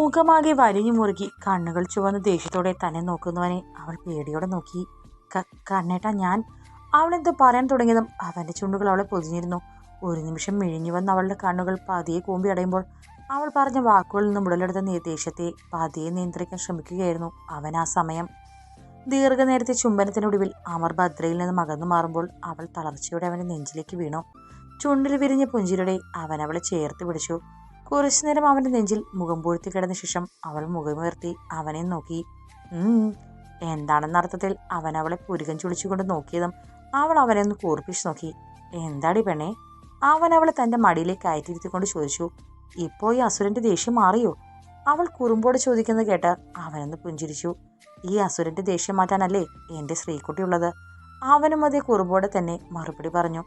മുഖമാകെ വലിഞ്ഞു മുറുകി കണ്ണുകൾ ചുവന്ന് ദേഷ്യത്തോടെ തന്നെ നോക്കുന്നവനെ അവൾ പേടിയോടെ നോക്കി. കണ്ണേട്ടാ ഞാൻ. അവളെന്തോ പറയാൻ തുടങ്ങിയതും അവന്റെ ചുണ്ടുകൾ അവളെ പൊതിഞ്ഞിരുന്നു. ഒരു നിമിഷം മിഴിഞ്ഞു വന്ന അവളുടെ കണ്ണുകൾ പതിയെ കൂമ്പി അടയുമ്പോൾ അവൾ പറഞ്ഞ വാക്കുകളിൽ നിന്നും ഉടലെടുത്ത നിർദ്ദേശത്തെ പതിയെ നിയന്ത്രിക്കാൻ ശ്രമിക്കുകയായിരുന്നു അവൻ ആ സമയം. ദീർഘനേരത്തെ ചുംബനത്തിനൊടുവിൽ അമർ ഭദ്രയിൽ നിന്ന് അകന്നു മാറുമ്പോൾ അവൾ തളർച്ചയോടെ അവന്റെ നെഞ്ചിലേക്ക് വീണു. ചുണ്ടിൽ വിരിഞ്ഞ പുഞ്ചിരിയുടെ അവളെ ചേർത്ത് പിടിച്ചു. കുറച്ചു നേരം അവന്റെ നെഞ്ചിൽ മുഖം പൂഴ്ത്തി കിടന്ന ശേഷം അവൾ മുഖമുയർത്തി അവനെ നോക്കി. എന്താണെന്ന അർത്ഥത്തിൽ അവൻ അവളെ പുരുകൻ ചുളിച്ചുകൊണ്ട് നോക്കിയതും അവൾ അവനെ ഒന്ന് കൂർപ്പിച്ച് നോക്കി. എന്താടി പെണ്ണെ? അവൻ അവളെ തന്റെ മടിയിലേക്ക് കയറ്റിയിരുത്തിക്കൊണ്ട് ചോദിച്ചു. ഇപ്പോൾ ഈ അസുരന്റെ ദേഷ്യം മാറിയോ? അവൾ കുറുമ്പോടെ ചോദിക്കുന്നത് കേട്ട് അവനൊന്ന് പുഞ്ചിരിച്ചു. ഈ അസുരന്റെ ദേഷ്യം മാറ്റാനല്ലേ എന്റെ ഉള്ളത് അവനും അതേ കുറുമ്പോടെ തന്നെ മറുപടി പറഞ്ഞു.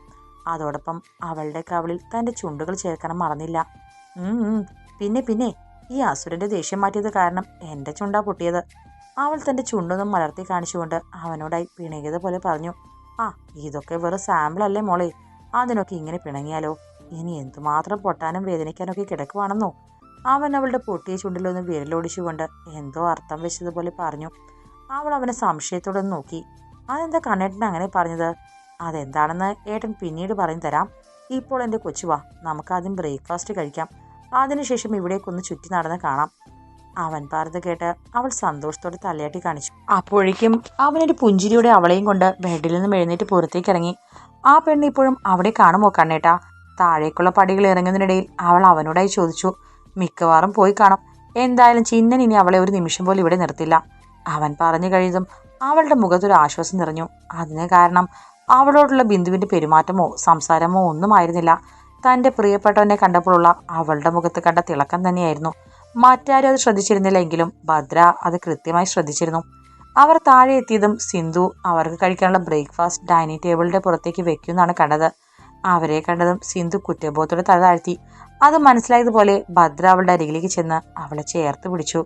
അതോടൊപ്പം അവളുടെ കവളിൽ തന്റെ ചുണ്ടുകൾ ചേർക്കണം മറന്നില്ല. പിന്നെ പിന്നെ ഈ അസുരന്റെ ദേഷ്യം മാറ്റിയത് കാരണം എന്റെ ചുണ്ടാ പൊട്ടിയത്. അവൾ തന്റെ ചുണ്ടൊന്നും മലർത്തി കാണിച്ചുകൊണ്ട് അവനോടായി പിണങ്ങിയത് പോലെ പറഞ്ഞു ആ ഇതൊക്കെ വെറും സാമ്പിൾ അല്ലേ മോളെ? അതിനൊക്കെ ഇങ്ങനെ പിണങ്ങിയാലോ? ഇനി എന്തുമാത്രം പൊട്ടാനും വേദനിക്കാനൊക്കെ കിടക്കുവാണെന്നോ? അവൻ അവളുടെ പൊട്ടിയ ചുണ്ടിലൊന്ന് വിരലോടിച്ചുകൊണ്ട് എന്തോ അർത്ഥം വെച്ചതുപോലെ പറഞ്ഞു. അവൾ അവനെ സംശയത്തോടെ നോക്കി. അതെന്താ കണ്ണേട്ടൻ അങ്ങനെ പറഞ്ഞത്? അതെന്താണെന്ന് ഏട്ടൻ പിന്നീട് പറഞ്ഞു തരാം. ഇപ്പോൾ എന്റെ കൊച്ചുവാ നമുക്കാദ്യം ബ്രേക്ക്ഫാസ്റ്റ് കഴിക്കാം. അതിനുശേഷം ഇവിടേക്കൊന്ന് ചുറ്റി നടന്ന് കാണാം. അവൻ പറഞ്ഞത് കേട്ട് അവൾ സന്തോഷത്തോടെ തലയാട്ടി കാണിച്ചു. അപ്പോഴേക്കും അവനൊരു പുഞ്ചിരിയോടെ അവളെയും കൊണ്ട് ബെഡിൽ നിന്ന് എഴുന്നേറ്റ് പുറത്തേക്ക് ഇറങ്ങി. ആ പെണ്ണ് ഇപ്പോഴും അവിടെ കാണുമോ കണ്ണേട്ടാ? താഴേക്കുള്ള പടികൾ ഇറങ്ങുന്നതിനിടയിൽ അവൾ അവനോടായി ചോദിച്ചു. മിക്കവാറും പോയി കാണും. എന്തായാലും ചിന്നൻ ഇനി അവളെ ഒരു നിമിഷം പോലും ഇവിടെ നിർത്തില്ല. അവൻ പറഞ്ഞു കഴിയുന്നതും അവളുടെ മുഖത്തൊരു ആശ്വാസം നിറഞ്ഞു. അതിന് കാരണം അവളോടുള്ള ബിന്ദുവിന്റെ പെരുമാറ്റമോ സംസാരമോ ഒന്നുമായിരുന്നില്ല തന്റെ പ്രിയപ്പെട്ടവനെ കണ്ടപ്പോഴുള്ള അവളുടെ മുഖത്ത് കണ്ട തിളക്കം തന്നെയായിരുന്നു. മറ്റാരും അത് ശ്രദ്ധിച്ചിരുന്നില്ലെങ്കിലും ഭദ്ര അത് കൃത്യമായി ശ്രദ്ധിച്ചിരുന്നു. അവർ താഴെ എത്തിയതും സിന്ധു അവർക്ക് കഴിക്കാനുള്ള ബ്രേക്ക്ഫാസ്റ്റ് ഡൈനിങ് ടേബിളിന്റെ പുറത്തേക്ക് വെക്കുമെന്നാണ് കണ്ടത്. അവരെ കണ്ടതും സിന്ധു കുറ്റബോധത്തോടെ തല താഴ്ത്തി. അത് മനസ്സിലായതുപോലെ ഭദ്ര അവളുടെ അരികിലേക്ക് ചെന്ന് അവളെ ചേർത്ത് പിടിച്ചു.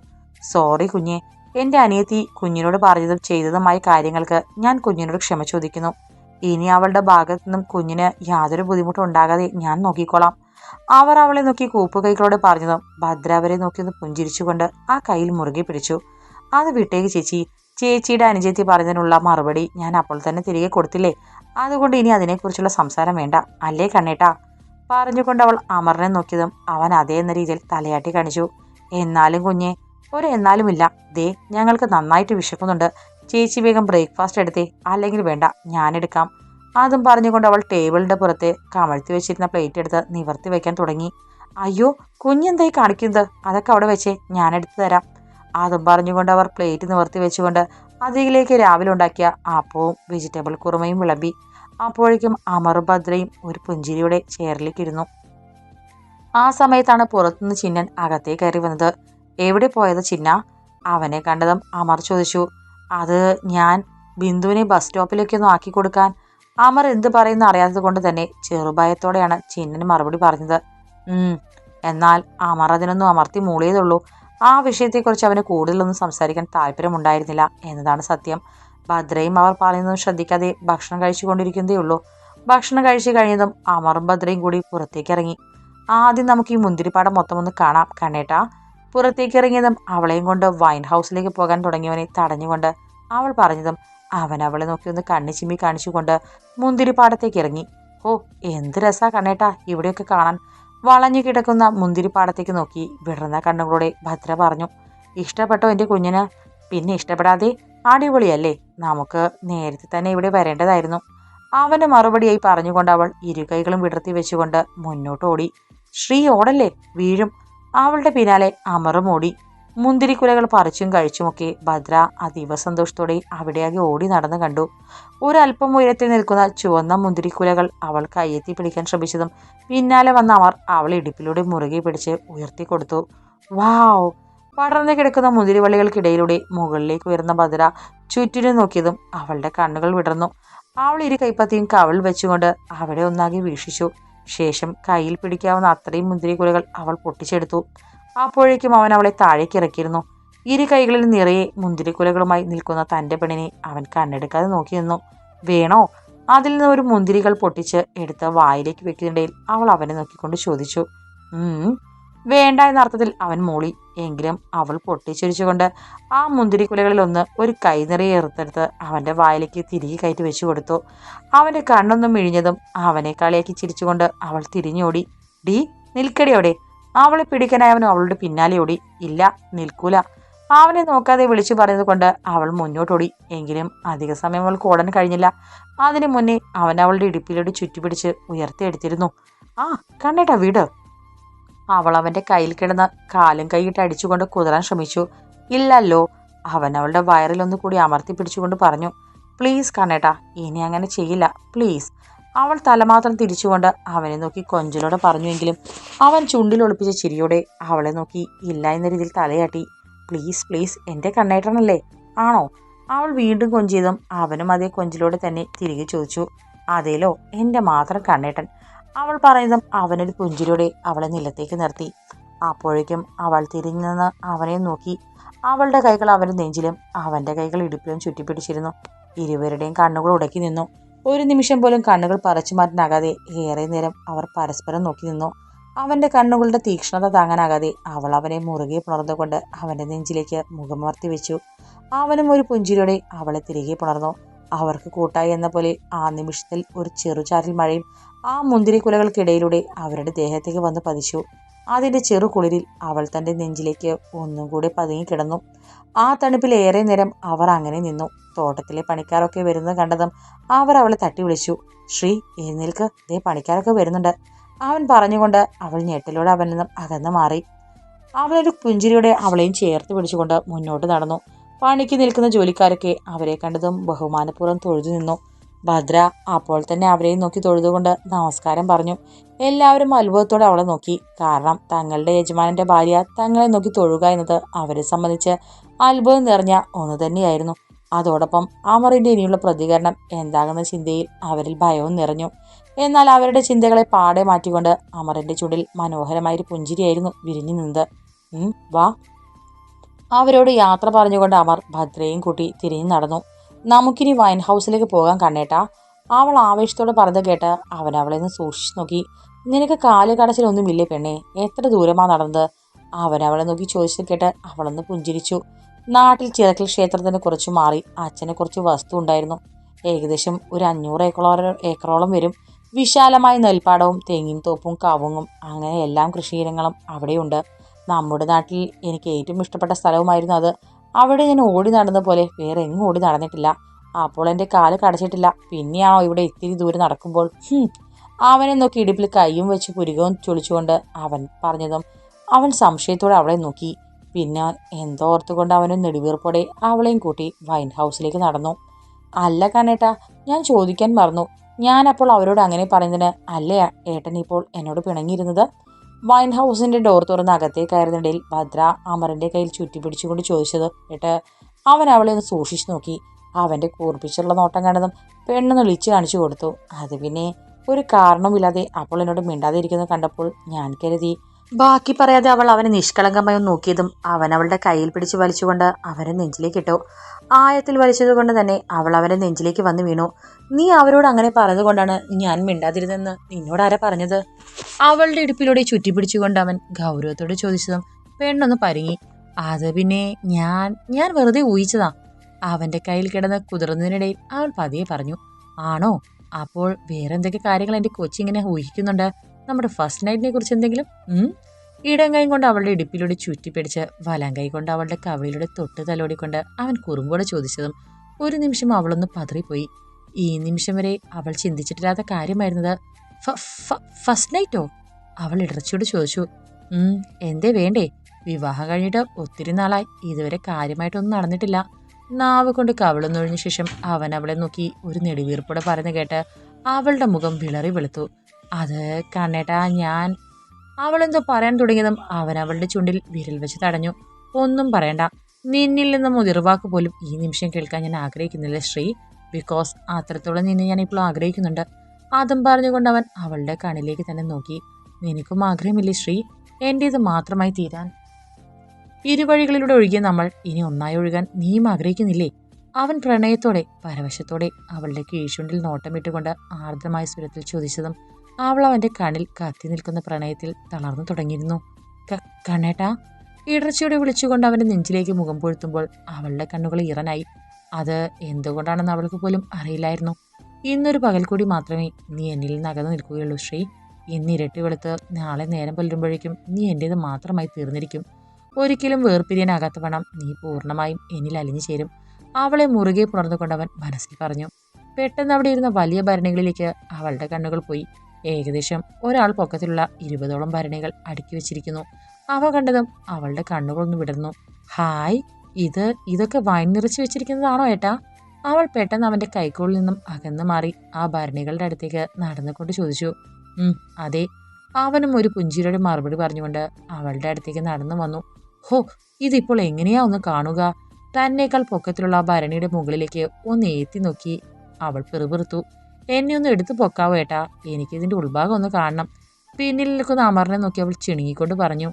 സോറി കുഞ്ഞെ എന്റെ അനിയത്തി കുഞ്ഞിനോട് പറഞ്ഞതും ചെയ്തതുമായ കാര്യങ്ങൾക്ക് ഞാൻ കുഞ്ഞിനോട് ക്ഷമ ചോദിക്കുന്നു. ഇനി അവളുടെ ഭാഗത്തു നിന്നും കുഞ്ഞിന് യാതൊരു ബുദ്ധിമുട്ടും ഉണ്ടാകാതെ ഞാൻ നോക്കിക്കോളാം. അവർ അവളെ നോക്കി കൂപ്പുകൈകളോട് പറഞ്ഞതും ഭദ്ര അവരെ നോക്കി ഒന്ന് പുഞ്ചിരിച്ചുകൊണ്ട് ആ കയ്യിൽ മുറുകെ പിടിച്ചു. അത് വിട്ടേക്ക് ചേച്ചി. ചേച്ചിയുടെ അനുജത്തി പറഞ്ഞതിനുള്ള മറുപടി ഞാൻ അപ്പോൾ തന്നെ തിരികെ കൊടുത്തില്ലേ? അതുകൊണ്ട് ഇനി അതിനെക്കുറിച്ചുള്ള സംസാരം വേണ്ട. അല്ലേ കണ്ണേട്ടാ? പറഞ്ഞുകൊണ്ട് അവൾ അമറിനെ നോക്കിയതും അവൻ അതേ എന്ന രീതിയിൽ തലയാട്ടി കാണിച്ചു. എന്നാലും കുഞ്ഞെ ഒരു എന്നാലുമില്ല ദേ ഞങ്ങൾക്ക് നന്നായിട്ട് വിശക്കുന്നുണ്ട്. ചേച്ചി വേഗം ബ്രേക്ക്ഫാസ്റ്റ് എടുത്തേ. അല്ലെങ്കിൽ വേണ്ട ഞാനെടുക്കാം അതും പറഞ്ഞുകൊണ്ട് അവൾ ടേബിളിന്റെ പുറത്തെ കമഴ്ത്തി വെച്ചിരുന്ന പ്ലേറ്റ് എടുത്ത് നിവർത്തി വെക്കാൻ തുടങ്ങി. അയ്യോ കുഞ്ഞെന്തായി കാണിക്കുന്നത്? അതൊക്കെ അവിടെ വെച്ചേ ഞാൻ എടുത്തു തരാം. അതും പറഞ്ഞുകൊണ്ട് അവർ പ്ലേറ്റ് നിവർത്തി വെച്ചുകൊണ്ട് അതിലേക്ക് രാവിലെ ഉണ്ടാക്കിയ ആപ്പവും വെജിറ്റബിൾ കുറുമയും വിളമ്പി. അപ്പോഴേക്കും അമറും ഭദ്രയും ഒരു പുഞ്ചിരിയുടെ ചേറിലേക്കിരുന്നു ആ സമയത്താണ് പുറത്തുനിന്ന് ചിന്നൻ അകത്തേ കയറി വന്നത്. എവിടെ പോയത് ചിന്ന? അവനെ കണ്ടതും അമർ ചോദിച്ചു. അത് ഞാൻ ബിന്ദുവിനെ ബസ് സ്റ്റോപ്പിലേക്കൊന്ന് ആക്കി കൊടുക്കാൻ. അമർ എന്ത് പറയുന്ന അറിയാത്തത് കൊണ്ട് തന്നെ ചെറുഭയത്തോടെയാണ് ചിന്നന് മറുപടി പറഞ്ഞത്. എന്നാൽ അമർ അതിനൊന്നും അമർത്തി മൂളിയതുള്ളൂ ആ വിഷയത്തെക്കുറിച്ച് അവന് കൂടുതലൊന്നും സംസാരിക്കാൻ താല്പര്യമുണ്ടായിരുന്നില്ല എന്നതാണ് സത്യം. ഭദ്രയും അവർ പറയുന്നതും ശ്രദ്ധിക്കാതെ ഭക്ഷണം കഴിച്ചുകൊണ്ടിരിക്കുന്നതേ ഉള്ളൂ ഭക്ഷണം കഴിച്ചു കഴിഞ്ഞതും അമറും ഭദ്രയും കൂടി പുറത്തേക്ക് ഇറങ്ങി ആദ്യം നമുക്ക് ഈ മുന്തിരിപ്പാടം മൊത്തം ഒന്ന് കാണാം കണ്ണേട്ടാ. പുറത്തേക്ക് ഇറങ്ങിയതും അവളെയും കൊണ്ട് വൈൻ ഹൗസിലേക്ക് പോകാൻ തുടങ്ങിയവനെ തടഞ്ഞുകൊണ്ട് അവൾ പറഞ്ഞതും അവൻ അവളെ നോക്കി ഒന്ന് കണ്ണി ചിമ്മി കാണിച്ചുകൊണ്ട് മുന്തിരിപ്പാടത്തേക്ക് ഇറങ്ങി. ഓ എന്ത് രസാ കണ്ണേട്ടാ ഇവിടെയൊക്കെ കാണാൻ. വളഞ്ഞു കിടക്കുന്ന മുന്തിരിപ്പാടത്തേക്ക് നോക്കി വിടർന്ന കണ്ണുകളോടെ ഭദ്ര പറഞ്ഞു ഇഷ്ടപ്പെട്ടോ എന്റെ കുഞ്ഞിന്? പിന്നെ ഇഷ്ടപ്പെടാതെ അടിപൊളിയല്ലേ? നമുക്ക് നേരത്തെ തന്നെ ഇവിടെ വരേണ്ടതായിരുന്നു. അവന് മറുപടിയായി പറഞ്ഞുകൊണ്ട് അവൾ ഇരുകൈകളും വിടർത്തി വെച്ചുകൊണ്ട് മുന്നോട്ട് ഓടി ശ്രീ ഓടല്ലേ? വീഴും. അവളുടെ പിന്നാലെ അമറും മുന്തിരിക്കുലകൾ പറിച്ചും കഴിച്ചുമൊക്കെ ഭദ്ര അതീവ സന്തോഷത്തോടെ അവിടെയാകെ ഓടി നടന്നു കണ്ടു. ഒരല്പം ഉയരത്തിൽ നിൽക്കുന്ന ചുവന്ന മുന്തിരിക്കുലകൾ അവൾ കയ്യെത്തി പിടിക്കാൻ ശ്രമിച്ചതും പിന്നാലെ വന്ന അവർ അവൾ ഇടുപ്പിലൂടെ മുറുകെ പിടിച്ച് ഉയർത്തി കൊടുത്തു. വാവ്! പടർന്നു കിടക്കുന്ന മുന്തിരിവള്ളികൾക്കിടയിലൂടെ മുകളിലേക്ക് ഉയർന്ന ഭദ്ര ചുറ്റിനും നോക്കിയതും അവളുടെ കണ്ണുകൾ വിടർന്നു. അവൾ ഇരു കൈപ്പത്തിയും കവൾ വെച്ചുകൊണ്ട് അവിടെ ഒന്നാകെ വീക്ഷിച്ചു. ശേഷം കയ്യിൽ പിടിക്കാവുന്ന അത്രയും മുന്തിരിക്കുലകൾ അവൾ പൊട്ടിച്ചെടുത്തു. അപ്പോഴേക്കും അവൻ അവളെ താഴേക്ക് ഇറക്കിയിരുന്നു. ഇരു കൈകളിൽ നിറയെ മുന്തിരിക്കുലകളുമായി നിൽക്കുന്ന തന്റെ പെണ്ണിനെ അവൻ കണ്ണെടുക്കാതെ നോക്കി നിന്നു. വേണോ? അതിൽ നിന്ന് ഒരു മുന്തിരികൾ പൊട്ടിച്ച് എടുത്ത് വായിലേക്ക് വെക്കുന്നതിനിടയിൽ അവൾ അവനെ നോക്കിക്കൊണ്ട് ചോദിച്ചു. വേണ്ട എന്ന അർത്ഥത്തിൽ അവൻ മൂളി. എങ്കിലും അവൾ പൊട്ടിച്ചിരിച്ചുകൊണ്ട് ആ മുന്തിരിക്കുലകളിൽ ഒന്ന് ഒരു കൈനിറയെ എറുത്തെടുത്ത് അവന്റെ വായിലേക്ക് തിരികെ കയറ്റി വെച്ചു കൊടുത്തു. അവന്റെ കണ്ണൊന്നും മിഴിഞ്ഞതും അവനെ കളിയാക്കി ചിരിച്ചുകൊണ്ട് അവൾ തിരിഞ്ഞോടി. ഡി നിൽക്കടി അവിടെ. അവളെ പിടിക്കാനായി അവൻ അവളുടെ പിന്നാലെ ഓടി. ഇല്ല നിൽക്കൂല. അവനെ നോക്കാതെ വിളിച്ചു പറഞ്ഞതുകൊണ്ട് അവൾ മുന്നോട്ടോടി. എങ്കിലും അധിക സമയം അവൾക്ക് ഓടാൻ കഴിഞ്ഞില്ല. അതിനു മുന്നേ അവൻ അവളുടെ ഇടുപ്പിലോട് ചുറ്റിപ്പിടിച്ച് ഉയർത്തിയെടുത്തിരുന്നു ആ കണ്ണേട്ടാ വീട്. അവൾ അവന്റെ കയ്യിൽ കിടന്ന കാലും കൈയിട്ട് അടിച്ചുകൊണ്ട് കുതിരാൻ ശ്രമിച്ചു. ഇല്ലല്ലോ. അവൻ അവളുടെ വയറിലൊന്ന് കൂടി അമർത്തി പിടിച്ചുകൊണ്ട് പറഞ്ഞു പ്ലീസ് കണ്ണേട്ടാ ഇനി അങ്ങനെ ചെയ്യില്ല. പ്ലീസ് അവൾ തലമാത്രം തിരിച്ചുകൊണ്ട് അവനെ നോക്കി കൊഞ്ചലോടെ പറഞ്ഞുവെങ്കിലും അവൻ ചുണ്ടിൽ ഒളിപ്പിച്ച ചിരിയോടെ അവളെ നോക്കി ഇല്ല എന്ന രീതിയിൽ തലയാട്ടി പ്ലീസ് പ്ലീസ് എന്റെ കണ്ണേട്ടനല്ലേ? ആണോ? അവൾ വീണ്ടും കൊഞ്ചിയതും അവനും അതേ കൊഞ്ചിലൂടെ തന്നെ തിരികെ ചോദിച്ചു അതേലോ എന്റെ മാത്രം കണ്ണേട്ടൻ. അവൾ പറയുന്നതും അവനൊരു പുഞ്ചിരിയോടെ അവളെ നിലത്തേക്ക് നിർത്തി. അപ്പോഴേക്കും അവൾ തിരിഞ്ഞു നിന്ന് അവനെ നോക്കി. അവളുടെ കൈകൾ അവന്റെ നെഞ്ചിലും അവന്റെ കൈകൾ ഇടുപ്പിലും ചുറ്റിപ്പിടിച്ചിരുന്നു. ഇരുവരുടെയും കണ്ണുകൾ ഉടക്കി നിന്നു. ഒരു നിമിഷം പോലും കണ്ണുകൾ പറിച്ചു മാറ്റാനാകാതെ ഏറെ നേരം അവർ പരസ്പരം നോക്കി നിന്നു. അവന്റെ കണ്ണുകളുടെ തീക്ഷ്ണത താങ്ങാനാകാതെ അവൾ അവനെ മുറുകെ പുണർന്നുകൊണ്ട് അവന്റെ നെഞ്ചിലേക്ക് മുഖമർത്തി വെച്ചു. അവനും ഒരു പുഞ്ചിരിയോടെ അവളെ തിരികെ പുണർന്നു. അവർക്ക് കൂട്ടായി എന്ന പോലെ ആ നിമിഷത്തിൽ ഒരു ചെറുചാറിൽ മഴയും ആ മുന്തിരിക്കുലകൾക്കിടയിലൂടെ അവരുടെ ദേഹത്തേക്ക് വന്ന് പതിച്ചു. അതിന്റെ ചെറുകുളിരിൽ അവൾ തന്റെ നെഞ്ചിലേക്ക് ഒന്നും കൂടി പതുങ്ങിക്കിടന്നു ആ തണുപ്പിൽ ഏറെ നേരം അവർ അങ്ങനെ നിന്നു. തോട്ടത്തിലെ പണിക്കാരൊക്കെ വരുന്നത് കണ്ടതും അവർ അവളെ തട്ടി വിളിച്ചു. ശ്രീ എഴുന്നേൽക്ക്. ദേ പണിക്കാരൊക്കെ വരുന്നുണ്ട്. അവൻ പറഞ്ഞുകൊണ്ട് അവൾ ഞെട്ടലോടെ അവൻ നിന്നും അകന്നു മാറി. അവളൊരു പുഞ്ചിരിയോടെ അവളെയും ചേർത്ത് പിടിച്ചുകൊണ്ട് മുന്നോട്ട് നടന്നു. പണിക്ക് നിൽക്കുന്ന ജോലിക്കാരൊക്കെ അവരെ കണ്ടതും ബഹുമാനപൂർവം തൊഴുതു നിന്നു. ഭദ്ര അപ്പോൾ തന്നെ അവരെയും നോക്കി തൊഴുതുകൊണ്ട് നമസ്കാരം പറഞ്ഞു. എല്ലാവരും അത്ഭുതത്തോടെ അവളെ നോക്കി. കാരണം തങ്ങളുടെ യജമാനന്റെ ഭാര്യ തങ്ങളെ നോക്കി തൊഴുക എന്നത് അവരെ സംബന്ധിച്ച് അത്ഭുതം നിറഞ്ഞ ഒന്ന് തന്നെയായിരുന്നു. അതോടൊപ്പം അമറിന്റെ ഇനിയുള്ള പ്രതികരണം എന്താകുന്ന ചിന്തയിൽ അവരിൽ ഭയവും നിറഞ്ഞു. എന്നാൽ അവരുടെ ചിന്തകളെ പാടെ മാറ്റിക്കൊണ്ട് അമറിന്റെ ചുണ്ടിൽ മനോഹരമായൊരു പുഞ്ചിരിയായിരുന്നു വിരിഞ്ഞു നിന്നത്. വാ. അവരോട് യാത്ര പറഞ്ഞുകൊണ്ട് അമർ ഭദ്രയും കൂട്ടി തിരിഞ്ഞു നടന്നു. നമുക്കിനി വൈൻ ഹൗസിലേക്ക് പോകാൻ കണ്ണേട്ടാ. അവൾ ആവേശത്തോടെ പറഞ്ഞത് കേട്ട് അവൻ അവളെ ഒന്ന് സൂക്ഷിച്ചു നോക്കി. നിനക്ക് കാൽ കടച്ചിലൊന്നുമില്ലേ പെണ്ണെ? എത്ര ദൂരമാ നടന്നത്? അവൻ അവളെ നോക്കി ചോദിച്ചത് കേട്ട് അവളൊന്ന് പുഞ്ചിരിച്ചു. നാട്ടിൽ ചിറക്കൽ ക്ഷേത്രത്തിന് കുറച്ച് മാറി അച്ഛനെ കുറച്ച് വസ്തു ഉണ്ടായിരുന്നു. ഏകദേശം ഒരു അഞ്ഞൂറ് ഏക്കറോളം ഏക്കറോളം വരും. വിശാലമായ നെൽപ്പാടവും തെങ്ങിൻ തോപ്പും കവുങ്ങും അങ്ങനെ എല്ലാം കൃഷിയിനങ്ങളും അവിടെയുണ്ട്. നമ്മുടെ നാട്ടിൽ എനിക്ക് ഏറ്റവും ഇഷ്ടപ്പെട്ട സ്ഥലവുമായിരുന്നു അത്. അവിടെ ഞാൻ ഓടി നടന്ന പോലെ വേറെ എങ്ങും ഓടി നടന്നിട്ടില്ല. അപ്പോൾ എന്റെ കാൽ കടച്ചിട്ടില്ല. പിന്നെയാണോ ഇവിടെ ഇത്തിരി ദൂരെ നടക്കുമ്പോൾ? അവനെ നോക്കി ഇടുപ്പിൽ കൈയും വെച്ച് പുരുകവും ചൊളിച്ചുകൊണ്ട് അവൻ പറഞ്ഞതും അവൻ സംശയത്തോടെ അവളെ നോക്കി. പിന്നെ എന്തോ ഓർത്തുകൊണ്ട് അവനും നെടുവീർപ്പോടെ അവളെയും കൂട്ടി വൈൻ ഹൗസിലേക്ക് നടന്നു. അല്ല കണ്ണേട്ടാ ഞാൻ ചോദിക്കാൻ മറന്നു. ഞാൻ അപ്പോൾ അവരോട് അങ്ങനെ പറയുന്നതിന് അല്ലേ ഏട്ടൻ ഇപ്പോൾ എന്നോട് പിണങ്ങിയിരുന്നത്? വൈൻ ഹൗസിന്റെ ഡോർ തുറന്ന് അകത്തേക്കായിരുന്നിടയിൽ ഭദ്ര അമറിന്റെ കയ്യിൽ ചുറ്റിപ്പിടിച്ചുകൊണ്ട് ചോദിച്ചത് കേട്ട് അവൻ അവളെ ഒന്ന് സൂക്ഷിച്ചു നോക്കി. അവന്റെ കൂർപ്പിച്ചുള്ള നോട്ടം കണ്ടതും പെണ്ണെന്ന് വിളിച്ചു കാണിച്ചു കൊടുത്തു. അത് പിന്നെ ഒരു കാരണവുമില്ലാതെ അപ്പോൾ എന്നോട് മിണ്ടാതെ ഇരിക്കുന്നത് കണ്ടപ്പോൾ ഞാൻ കരുതി. ബാക്കി പറയാതെ അവൾ അവനെ നിഷ്കളങ്കമായി നോക്കിയതും അവൻ അവളുടെ കയ്യിൽ പിടിച്ച് വലിച്ചുകൊണ്ട് അവനെ നെഞ്ചിലേക്ക് ഇട്ടു. ആയത്തിൽ വലിച്ചതുകൊണ്ട് തന്നെ അവൾ അവനെ നെഞ്ചിലേക്ക് വന്നു വീണു. നീ അവരോട് അങ്ങനെ പറഞ്ഞതുകൊണ്ടാണ് ഞാൻ മിണ്ടാതിരുന്നെന്ന് നിന്നോട് ആരാ പറഞ്ഞത്? അവളുടെ ഇടുപ്പിലൂടെ ചുറ്റിപ്പിടിച്ചുകൊണ്ട് അവൻ ഗൗരവത്തോട് ചോദിച്ചതും പെണ്ണൊന്ന് പരുങ്ങി. അത് പിന്നെ ഞാൻ ഞാൻ വെറുതെ ഊഹിച്ചതാ. അവന്റെ കയ്യിൽ കിടന്ന് കുതിർന്നതിനിടയിൽ അവൾ പതിയെ പറഞ്ഞു ആണോ? അപ്പോൾ വേറെന്തൊക്കെ കാര്യങ്ങൾ എന്റെ കൊച്ചിങ്ങനെ ഊഹിക്കുന്നുണ്ട്? നമ്മുടെ ഫസ്റ്റ് നൈറ്റിനെ കുറിച്ച് എന്തെങ്കിലും? ഇടം കൈ കൊണ്ട് അവളുടെ ഇടുപ്പിലൂടെ ചുറ്റിപ്പിടിച്ച് കൈ കൊണ്ട് അവളുടെ കവിളിലൂടെ തൊട്ട് തലോടിക്കൊണ്ട് അവൻ കുറുമ്പോടെ ചോദിച്ചതും ഒരു നിമിഷം അവളൊന്ന് പതറിപ്പോയി. ഈ നിമിഷം വരെ അവൾ ചിന്തിച്ചിട്ടില്ലാത്ത കാര്യമായിരുന്നത് ഫസ്റ്റ് നൈറ്റോ അവൾ ഇടർച്ചയോട് ചോദിച്ചു. എന്തേ വേണ്ടേ? വിവാഹം കഴിഞ്ഞിട്ട് ഒത്തിരി നാളായി. ഇതുവരെ കാര്യമായിട്ടൊന്നും നടന്നിട്ടില്ല. നാവ് കൊണ്ട് കവിളൊന്നൊഴിഞ്ഞ ശേഷം അവൻ അവളെ നോക്കി ഒരു നെടുവീർപ്പോടെ പറഞ്ഞു കേട്ട് അവളുടെ മുഖം വിളറി വെളുത്തു. അത് കണ്ണേട്ടാ ഞാൻ അവളെന്തോ പറയാൻ തുടങ്ങിയതും അവൻ അവളുടെ ചുണ്ടിൽ വിരൽ വെച്ച് തടഞ്ഞു. ഒന്നും പറയണ്ട. നിന്നിൽ നിന്ന് മുതിർവാക്ക് പോലും ഈ നിമിഷം കേൾക്കാൻ ഞാൻ ആഗ്രഹിക്കുന്നില്ല ശ്രീ. ബിക്കോസ് അത്രത്തോളം നിന്നെ ഞാൻ ഇപ്പോൾ ആഗ്രഹിക്കുന്നുണ്ട്. അതും പറഞ്ഞുകൊണ്ട് അവൻ അവളുടെ കണ്ണിലേക്ക് തന്നെ നോക്കി. നിനക്കും ആഗ്രഹമില്ലേ ശ്രീ? എന്റേത് മാത്രമായി തീരാൻ. ഇരുവഴികളിലൂടെ ഒഴുകിയ നമ്മൾ ഇനി ഒന്നായി ഒഴുകാൻ നീയും ആഗ്രഹിക്കുന്നില്ലേ? അവൻ പ്രണയത്തോടെ പരവശത്തോടെ അവളുടെ കീഴ്ചുണ്ടിൽ നോട്ടമിട്ടുകൊണ്ട് ആർദ്രമായ സ്വരത്തിൽ ചോദിച്ചതും അവൾ കണ്ണിൽ കത്തി നിൽക്കുന്ന പ്രണയത്തിൽ തളർന്നു തുടങ്ങിയിരുന്നു. കണ്ണേട്ടാ ഇടർച്ചയോടെ വിളിച്ചുകൊണ്ട് അവന്റെ നെഞ്ചിലേക്ക് മുഖം പൊഴുത്തുമ്പോൾ അവളുടെ കണ്ണുകൾ ഇറനായി അത് എന്തുകൊണ്ടാണെന്ന് അവൾക്ക് പോലും അറിയില്ലായിരുന്നു. ഇന്നൊരു പകൽ കൂടി മാത്രമേ നീ എന്നിൽ നിന്ന് അകന്നു നിൽക്കുകയുള്ളൂ ശ്രീ. ഇന്ന് ഇരട്ടി വെളുത്ത് നാളെ നേരം പുലരുമ്പോഴേക്കും നീ എന്റേത് മാത്രമായി തീർന്നിരിക്കും. ഒരിക്കലും വേർപിരിയാനാകാത്ത പണം നീ പൂർണമായും എന്നിൽ അലിഞ്ഞു ചേരും. അവളെ മുറുകെ പുണർന്നുകൊണ്ടവൻ മനസ്സിൽ പറഞ്ഞു. പെട്ടെന്ന് അവിടെ ഇരുന്ന വലിയ ഭരണികളിലേക്ക് അവളുടെ കണ്ണുകൾ പോയി. ഏകദേശം ഒരാൾ പൊക്കത്തിലുള്ള ഇരുപതോളം ഭരണികൾ അടുക്കി വെച്ചിരിക്കുന്നു. അവ കണ്ടതും അവളുടെ കണ്ണുകളൊന്ന് വിടർന്നു. ഹായ് ഇത് ഇതൊക്കെ വൈൻ നിറച്ച് വെച്ചിരിക്കുന്നതാണോ ഏട്ടാ? അവൾ പെട്ടെന്ന് അവന്റെ കൈക്കോളിൽ നിന്നും അകന്നു മാറി ആ ഭരണികളുടെ അടുത്തേക്ക് നടന്നുകൊണ്ട് ചോദിച്ചു. അതെ. അവനും ഒരു പുഞ്ചിരിയുടെ മറുപടി പറഞ്ഞുകൊണ്ട് അവളുടെ അടുത്തേക്ക് നടന്നു വന്നു. ഹോ ഇതിപ്പോൾ എങ്ങനെയാ ഒന്ന് കാണുക? തന്നേക്കാൾ പൊക്കത്തിലുള്ള ആ ഭരണിയുടെ മുകളിലേക്ക് ഒന്ന് ഏത്തി നോക്കി അവൾ പിറുപിറുത്തു. എന്നെ ഒന്ന് എടുത്തു പൊക്കാവോ ഏട്ടാ? എനിക്കിതിന്റെ ഉൾഭാഗം ഒന്ന് കാണണം. പിന്നിൽ നിൽക്കുന്ന അമറിനെ നോക്കി അവൾ ചിണുങ്ങിക്കൊണ്ട് പറഞ്ഞു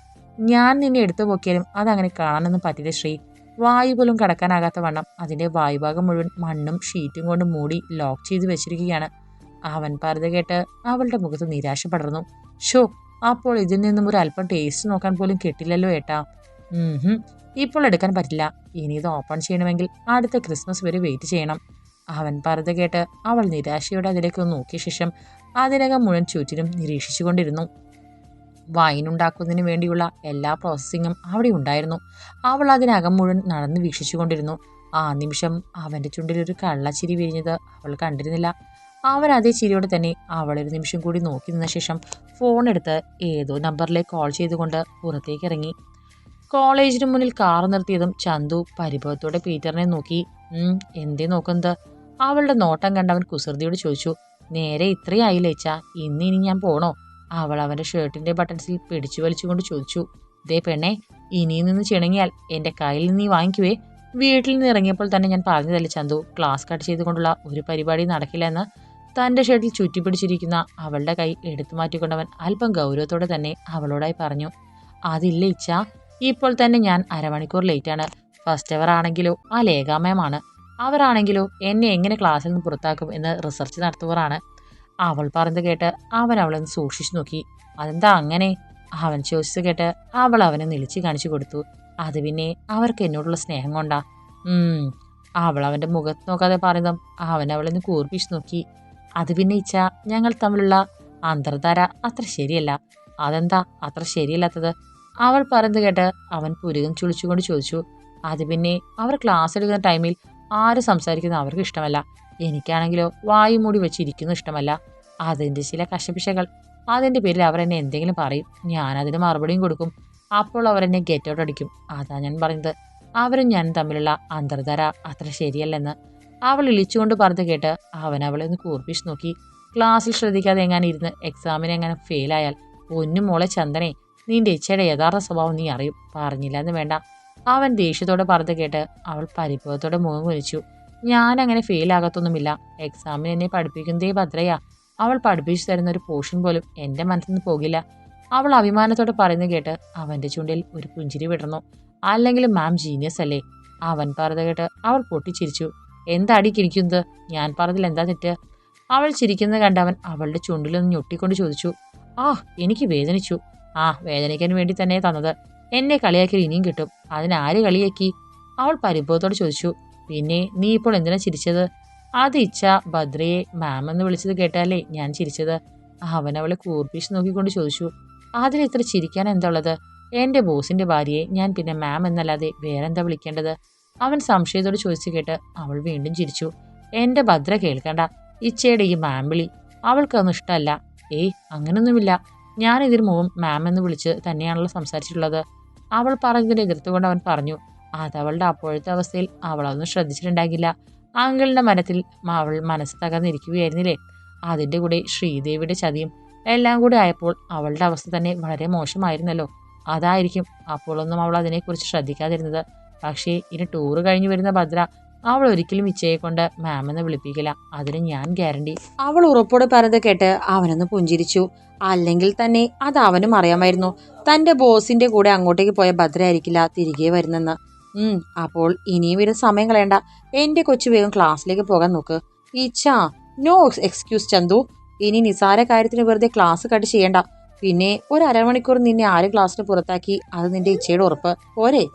ഞാൻ നിന്നെ എടുത്തു പൊക്കിയാലും അതങ്ങനെ കാണാനൊന്നും പറ്റില്ല ശ്രീ. വായു പോലും കടക്കാനാകാത്ത വണ്ണം. അതിന്റെ വായുഭാഗം മുഴുവൻ മണ്ണും ഷീറ്റും കൊണ്ട് മൂടി ലോക്ക് ചെയ്ത് വെച്ചിരിക്കുകയാണ്. അവൻ പറഞ്ഞത് കേട്ട് അവളുടെ മുഖത്ത് നിരാശ പടർന്നു ഷോ അപ്പോൾ ഇതിൽ നിന്നും ഒരു അല്പം ടേസ്റ്റ് നോക്കാൻ പോലും കിട്ടില്ലല്ലോ ഏട്ടാ. ഇപ്പോൾ എടുക്കാൻ പറ്റില്ല. ഇനി ഇത് ഓപ്പൺ ചെയ്യണമെങ്കിൽ അടുത്ത ക്രിസ്മസ് വരെ വെയിറ്റ് ചെയ്യണം. അവൻ പറഞ്ഞു കേട്ട് അവൾ നിരാശയോടെ അതിലേക്ക് നോക്കിയ ശേഷം അതിനകം മുഴുവൻ ചുറ്റിനും നിരീക്ഷിച്ചുകൊണ്ടിരുന്നു. വൈൻ ഉണ്ടാക്കുന്നതിന് വേണ്ടിയുള്ള എല്ലാ പ്രോസസ്സിങ്ങും അവിടെ ഉണ്ടായിരുന്നു. അവൾ അതിനകം മുഴുവൻ നടന്ന് വീക്ഷിച്ചുകൊണ്ടിരുന്നു. ആ നിമിഷം അവന്റെ ചുണ്ടിൽ ഒരു കള്ളച്ചിരി വിരിഞ്ഞത് അവൾ കണ്ടിരുന്നില്ല. അവൻ അതേ ചിരിയോടെ തന്നെ അവളൊരു നിമിഷം കൂടി നോക്കി നിന്ന ശേഷം ഫോൺ എടുത്ത് ഏതോ നമ്പറിലേക്ക് കോൾ ചെയ്തുകൊണ്ട് പുറത്തേക്ക് ഇറങ്ങി. കോളേജിന് മുന്നിൽ കാർ നിർത്തിയതും ചന്തു പരിഭവത്തോടെ പീറ്ററിനെ നോക്കി. എന്തേ നോക്കുന്നത്? അവളുടെ നോട്ടം കണ്ടവൻ കുസൃതിയോട് ചോദിച്ചു നേരെ ഇത്രയായില്ലേ അച്ഛാ? ഇന്ന് ഇനി ഞാൻ പോണോ? അവൾ അവന്റെ ഷർട്ടിന്റെ ബട്ടൺസിൽ പിടിച്ചു വലിച്ചുകൊണ്ട് ചോദിച്ചു ദേ പെണ്ണെ ഇനിയിൽ നിന്ന് ചിണങ്ങിയാൽ എന്റെ കയ്യിൽ നിന്ന് നീ വാങ്ങിക്കുവേ? വീട്ടിൽ നിന്ന് ഇറങ്ങിയപ്പോൾ തന്നെ ഞാൻ പറഞ്ഞതല്ലേ ചന്തു ക്ലാസ് കട്ട് ചെയ്തുകൊണ്ടുള്ള ഒരു പരിപാടി നടക്കില്ല എന്ന്? തന്റെ ഷർട്ടിൽ ചുറ്റിപ്പിടിച്ചിരിക്കുന്ന അവളുടെ കൈ എടുത്തു മാറ്റിക്കൊണ്ടവൻ അല്പം ഗൗരവത്തോടെ തന്നെ അവളോടായി പറഞ്ഞു അതില്ല ഇച്ഛ ഇപ്പോൾ തന്നെ ഞാൻ അരമണിക്കൂർ ലേറ്റാണ്. ഫസ്റ്റ് അവർ ആണെങ്കിലോ ആ ലേഖാമയമാണ്. അവരാണെങ്കിലോ എന്നെ എങ്ങനെ ക്ലാസ്സിൽ നിന്ന് പുറത്താക്കും എന്ന് റിസർച്ച് നടത്തുവറാണ്. അവൾ പറഞ്ഞത് കേട്ട് അവൻ അവളെ ഒന്ന് സൂക്ഷിച്ചു നോക്കി. അതെന്താ അങ്ങനെ? അവൻ ചോദിച്ചത് കേട്ട് അവൾ അവനെ നിളിച്ച് കാണിച്ചു കൊടുത്തു. അത് പിന്നെ അവർക്ക് എന്നോടുള്ള സ്നേഹം കൊണ്ടാ. അവൾ അവന്റെ മുഖത്ത് നോക്കാതെ പറയുന്നതും അവൻ അവളെ ഒന്ന് കൂർപ്പിച്ച് നോക്കി. അത് പിന്നെ ഇച്ച ഞങ്ങൾ തമ്മിലുള്ള അന്തർധാര അത്ര ശരിയല്ല. അതെന്താ? അത്ര ശരിയല്ലാത്തത്? അവൾ പറയുന്നത് കേട്ട് അവൻ പുരുകം ചുളിച്ചുകൊണ്ട് ചോദിച്ചു. അത് പിന്നെ അവർ ക്ലാസ് എടുക്കുന്ന ടൈമിൽ ആര് സംസാരിക്കുന്നത് അവർക്ക് ഇഷ്ടമല്ല. എനിക്കാണെങ്കിലോ വായു മൂടി വെച്ചിരിക്കുന്നു ഇഷ്ടമല്ല. അതിന്റെ ചില കശപിശകൾ. അതിന്റെ പേരിൽ അവർ എന്നെ എന്തെങ്കിലും പറയും. ഞാൻ അതിന് മറുപടിയും കൊടുക്കും. അപ്പോൾ അവർ എന്നെ ഗെറ്റ് ഔട്ട് അടിക്കും. അതാ ഞാൻ പറയുന്നത്. അവരും ഞാൻ തമ്മിലുള്ള അന്തർധാര അത്ര ശരിയല്ലെന്ന്. അവൾ ഇളിച്ചുകൊണ്ട് പറഞ്ഞ് കേട്ട് അവൻ അവളെ ഒന്ന് കൂർപ്പിച്ച് നോക്കി. ക്ലാസ്സിൽ ശ്രദ്ധിക്കാതെ എങ്ങനെ ഇരുന്ന് എക്സാമിന് എങ്ങനെ ഫെയിലായാൽ ഒന്നും മോളെ ചന്ദനെ നിന്റെ ഇച്ചയുടെ യഥാർത്ഥ സ്വഭാവം നീ അറിയും. പറഞ്ഞില്ല എന്ന് വേണ്ട. അവൻ ദേഷ്യത്തോടെ പറഞ്ഞ് കേട്ട് അവൾ പരിഭവത്തോടെ മുഖം കുനിച്ചു. ഞാൻ അങ്ങനെ ഫെയിൽ ആകത്തൊന്നുമില്ല എക്സാമിന് എന്നെ പഠിപ്പിക്കുന്നതേ ഭദ്രയാ. അവൾ പഠിപ്പിച്ചു തരുന്ന ഒരു പോർഷൻ പോലും എന്റെ മനസ്സിൽ നിന്ന് പോകില്ല. അവൾ അഭിമാനത്തോടെ പറയുന്നത് കേട്ട് അവന്റെ ചുണ്ടിൽ ഒരു പുഞ്ചിരി വിടർന്നു. അല്ലെങ്കിൽ മാം ജീനിയസ് അല്ലേ? അവൻ പറഞ്ഞ കേട്ട് അവൾ പൊട്ടിച്ചിരിച്ചു. എന്താടി കിരിക്കുന്നത് ഞാൻ പറഞ്ഞതിൽ എന്താ തെറ്റ്? അവൾ ചിരിക്കുന്നത് കണ്ട് അവൻ അവളുടെ ചുണ്ടിലൊന്ന് ഞൊട്ടിക്കൊണ്ട് ചോദിച്ചു. ആ എനിക്ക് വേദനിച്ചു. ആ വേദനിക്കാൻ വേണ്ടി തന്നെ തന്നത്. എന്നെ കളിയാക്കി ഇനിയും കിട്ടും. അതിനാര് കളിയാക്കി? അവൾ പരിഭവത്തോട് ചോദിച്ചു. പിന്നെ നീ ഇപ്പോൾ എന്തിനാ ചിരിച്ചത്? അത് ഇച്ഛ ഭദ്രയെ മാം എന്ന് വിളിച്ചത് കേട്ടാലേ ഞാൻ ചിരിച്ചത്. അവൻ അവളെ കൂർപ്പിച്ച് നോക്കിക്കൊണ്ട് ചോദിച്ചു. അതിൽ ഇത്ര ചിരിക്കാൻ എന്താ ഉള്ളത്? എന്റെ ബോസിന്റെ ഭാര്യയെ ഞാൻ പിന്നെ മാം എന്നല്ലാതെ വേറെന്താ വിളിക്കേണ്ടത്? അവൻ സംശയത്തോട് ചോദിച്ചു കേട്ട് അവൾ വീണ്ടും ചിരിച്ചു. എന്റെ ഭദ്ര കേൾക്കണ്ട. ഇച്ചയുടെ ഈ മാമ്പിളി അവൾക്കൊന്നും ഇഷ്ടമല്ല. ഏയ് അങ്ങനൊന്നുമില്ല. ഞാൻ ഇതിനു മുമ്പ് മാം എന്ന് വിളിച്ച് തന്നെയാണല്ലോ സംസാരിച്ചിട്ടുള്ളത്. അവൾ പറഞ്ഞതിന് എതിർത്തുകൊണ്ട് അവൻ പറഞ്ഞു അത് അവളുടെ അപ്പോഴത്തെ അവസ്ഥയിൽ അവളൊന്നും ശ്രദ്ധിച്ചിട്ടുണ്ടാകില്ല അങ്കിളിന്റെ മനത്തിൽ അവൾ മനസ്സ് തകർന്നിരിക്കുകയായിരുന്നില്ലേ? അതിന്റെ കൂടെ ശ്രീദേവിയുടെ ചതിയും എല്ലാം കൂടി ആയപ്പോൾ അവളുടെ അവസ്ഥ തന്നെ വളരെ മോശമായിരുന്നല്ലോ. അതായിരിക്കും അപ്പോഴൊന്നും അവൾ അതിനെക്കുറിച്ച് ശ്രദ്ധിക്കാതിരുന്നത്. പക്ഷേ ഇനി ടൂറ് കഴിഞ്ഞു വരുന്ന ഭദ്ര അവൾ ഒരിക്കലും ഇച്ചയെ കൊണ്ട് മാമെന്ന് വിളിപ്പിക്കില്ല. അതിന് ഞാൻ ഗ്യാരണ്ടി അവൾ ഉറപ്പോടെ പറഞ്ഞത് കേട്ട് അവനൊന്ന് പുഞ്ചിരിച്ചു. അല്ലെങ്കിൽ തന്നെ അത് അവനും അറിയാമായിരുന്നു. തന്റെ ബോസിന്റെ കൂടെ അങ്ങോട്ടേക്ക് പോയ ഭദ്രയായിരിക്കില്ല തിരികെ വരുന്നെന്ന്. അപ്പോൾ ഇനിയും ഒരു സമയം കളയണ്ട. എന്റെ കൊച്ചു വേഗം ക്ലാസ്സിലേക്ക് പോകാൻ നോക്ക്. ഈച്ചാ നോ എക്സ്ക്യൂസ് ചന്തു. ഇനി നിസാര കാര്യത്തിന് വെറുതെ ക്ലാസ് കട്ട് ചെയ്യണ്ട. പിന്നെ ഒരു അരമണിക്കൂർ നിന്നെ ആരും ക്ലാസ്സിന് പുറത്താക്കി. അത് നിന്റെ ഇച്ഛയുടെ ഉറപ്പ്. പോരെ.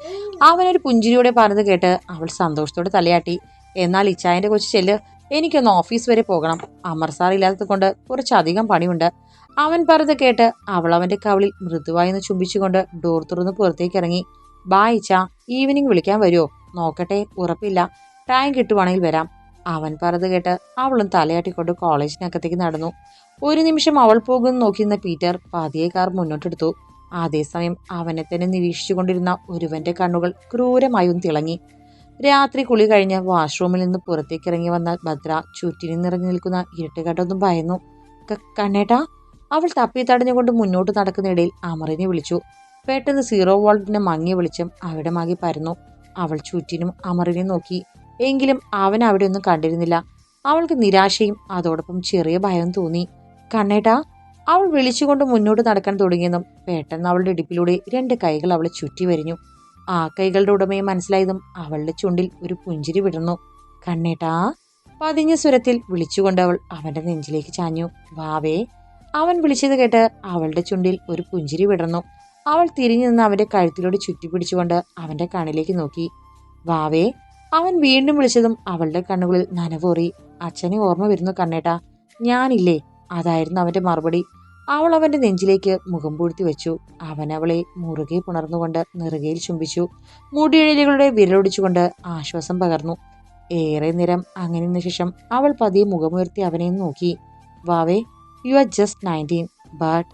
അവനൊരു പുഞ്ചിരിയോടെ പറഞ്ഞത് കേട്ട് അവൾ സന്തോഷത്തോടെ തലയാട്ടി. എന്നാൽ ഇച്ചായന്റെ കൊച്ചു ചെല്ല് എനിക്കൊന്ന് ഓഫീസ് വരെ പോകണം. അമർ സാർ ഇല്ലാത്തത് കൊണ്ട് കുറച്ചധികം പണിയുണ്ട്. അവൻ പറഞ്ഞത് കേട്ട് അവൾ അവന്റെ കവളിൽ മൃദുവായി ഒന്ന് ചുംബിച്ചുകൊണ്ട് ഡോർ തുറന്ന് പുറത്തേക്ക് ഇറങ്ങി. ബായിച്ച ഈവനിങ് വിളിക്കാൻ വരുമോ നോക്കട്ടെ ഉറപ്പില്ല. ടൈം കിട്ടുവാണെങ്കിൽ വരാം. അവൻ പറഞ്ഞത് കേട്ട് അവളും തലയാട്ടിക്കൊണ്ട് കോളേജിനകത്തേക്ക് നടന്നു. ഒരു നിമിഷം അവൾ പോകുന്നു നോക്കിയിരുന്ന പീറ്റർ പതിയെ കാർ മുന്നോട്ടെടുത്തു. അതേസമയം അവനെ തന്നെ നിരീക്ഷിച്ചുകൊണ്ടിരുന്ന ഒരുവന്റെ കണ്ണുകൾ ക്രൂരമായി ഒന്ന് തിളങ്ങി. രാത്രി കുളി കഴിഞ്ഞ് വാഷ്റൂമിൽ നിന്ന് പുറത്തേക്ക് ഇറങ്ങി വന്ന ഭദ്ര ചുറ്റിനും നിറഞ്ഞു നിൽക്കുന്ന ഇരട്ടുകാട്ടൊന്നും ഭയന്നു. "ക- കണ്ണേട്ടാ അവൾ തപ്പി തടഞ്ഞുകൊണ്ട് മുന്നോട്ട് നടക്കുന്നിടയിൽ അമറിനെ വിളിച്ചു. പെട്ടെന്ന് സീറോ വോൾട്ടിന്റെ മങ്ങിയ വെളിച്ചം അവിടെ മാകി പരന്നു. അവൾ ചുറ്റിനും അമറിനെ നോക്കി. എങ്കിലും അവൻ അവിടെ ഒന്നും കണ്ടിരുന്നില്ല. അവൾക്ക് നിരാശയും അതോടൊപ്പം ചെറിയ ഭയവും തോന്നി. കണ്ണേട്ടാ അവൾ വിളിച്ചുകൊണ്ട് മുന്നോട്ട് നടക്കാൻ തുടങ്ങിയതും പെട്ടെന്ന് അവളുടെ ഇടുപ്പിലൂടെ രണ്ട് കൈകൾ അവളെ ചുറ്റി വരിഞ്ഞു. ആ കൈകളുടെ ഉടമയെ മനസ്സിലായതും അവളുടെ ചുണ്ടിൽ ഒരു പുഞ്ചിരി വിടർന്നു. കണ്ണേട്ടാ പതിഞ്ഞ സ്വരത്തിൽ വിളിച്ചുകൊണ്ട് അവൾ അവന്റെ നെഞ്ചിലേക്ക് ചാഞ്ഞു. വാവേ അവൻ വിളിച്ചത് കേട്ട് അവളുടെ ചുണ്ടിൽ ഒരു പുഞ്ചിരി വിടർന്നു. അവൾ തിരിഞ്ഞു നിന്ന് അവന്റെ കഴുത്തിലൂടെ ചുറ്റിപ്പിടിച്ചുകൊണ്ട് അവന്റെ കണ്ണിലേക്ക് നോക്കി. വാവേ അവൻ വീണ്ടും വിളിച്ചതും അവളുടെ കണ്ണുകളിൽ നനവോറി. അച്ഛനെ ഓർമ്മ വരുന്നു കണ്ണേട്ടാ. ഞാനില്ലേ അതായിരുന്നു അവന്റെ മറുപടി. അവൾ അവന്റെ നെഞ്ചിലേക്ക് മുഖം പൂഴ്ത്തി വെച്ചു. അവൻ അവളെ മുറുകെ പുണർന്നുകൊണ്ട് നെറുകയിൽ ചുംബിച്ചു. മുടിയിഴലുകളുടെ വിരലൊടിച്ചുകൊണ്ട് ആശ്വാസം പകർന്നു. ഏറെ നേരം അങ്ങനെ നിന്ന ശേഷം അവൾ പതിയെ മുഖമുയർത്തി അവനെ നോക്കി. വാവേ you are just nineteen but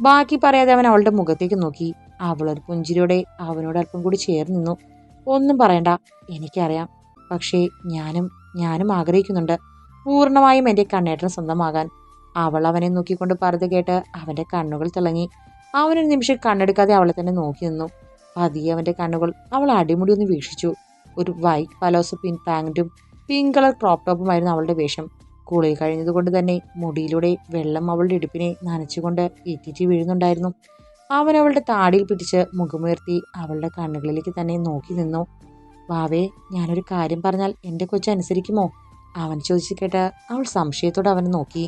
ബാക്കി പറയാതെ അവൻ അവളുടെ മുഖത്തേക്ക് നോക്കി. അവളൊരു പുഞ്ചിരിയോടെ അവനോട് അല്പം കൂടി ചേർന്ന് നിന്നു. ഒന്നും പറയണ്ട എനിക്കറിയാം. പക്ഷേ ഞാനും ഞാനും ആഗ്രഹിക്കുന്നുണ്ട് പൂർണമായും എന്റെ കണ്ണേട്ടൻ സ്വന്തമാകാൻ. അവൾ അവനെ നോക്കിക്കൊണ്ട് പറഞ്ഞു കേട്ട് അവന്റെ കണ്ണുകൾ തിളങ്ങി. അവനൊരു നിമിഷം കണ്ണെടുക്കാതെ അവളെ തന്നെ നോക്കി നിന്നു. പതിയെ അവന്റെ കണ്ണുകൾ അവൾ അടിമുടി ഒന്ന് വീക്ഷിച്ചു. ഒരു വൈറ്റ് പലോസ് പിൻ പാന്റും പിങ്ക് കളർ ക്രോപ്പ് ടോപ്പുമായിരുന്നു അവളുടെ വേഷം. കുളി കഴിഞ്ഞതുകൊണ്ട് തന്നെ മുടിയിലൂടെ വെള്ളം അവളുടെ ഇടുപ്പിനെ നനച്ചുകൊണ്ട് ഇറ്റിറ്റി വീഴുന്നുണ്ടായിരുന്നു. അവൻ അവളുടെ താടിയിൽ പിടിച്ച് മുഖമുയർത്തി അവളുടെ കണ്ണുകളിലേക്ക് തന്നെ നോക്കി നിന്നു. വാവേ ഞാനൊരു കാര്യം പറഞ്ഞാൽ എന്റെ കൊച്ചനുസരിക്കുമോ? അവൻ ചോദിച്ചു കേട്ട് അവൾ സംശയത്തോടെ അവനെ നോക്കി.